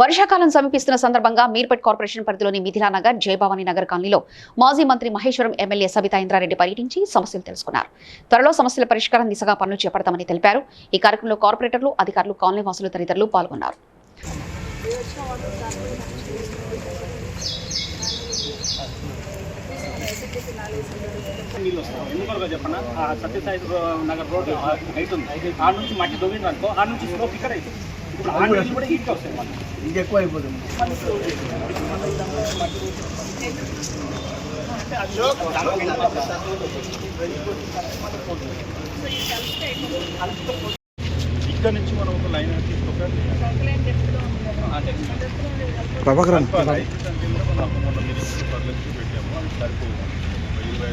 వర్షాకాలం సమీపిస్తున్న సందర్భంగా మీర్పేట్ కార్పొరేషన్ పరిధిలోని మిథిలా నగర్ జయభవాని నగర్ కాలనీలో మాజీ మంత్రి మహేశ్వరం ఎమ్మెల్యే సబితా ఇంద్రారెడ్డి పర్యటించి సమస్యలు తెలుసుకున్నారు. త్వరలో సమస్యల పరిష్కారం దిశగా పనులు చేపడతామని తెలిపారు. ఈ కార్యక్రమంలో కార్పొరేటర్లు అధికారులు కాలనీ వాసులు తదితరులు పాల్గొన్నారు. నీళ్ళు వస్తాయి సత్యసాయి నగర్ రోడ్ హైట్ ఉంది. ఆ నుంచి మట్టి దొంగిందనుకో ఆ నుంచి స్లోప్ ఇక్కడ అవుతుంది ఇది ఎక్కువ అయిపోతుంది ఇక్కడ నుంచి మనం ఒక లైన్ ప్రభాకరన్. పెట్టాము సరిపోయింది ఇరవై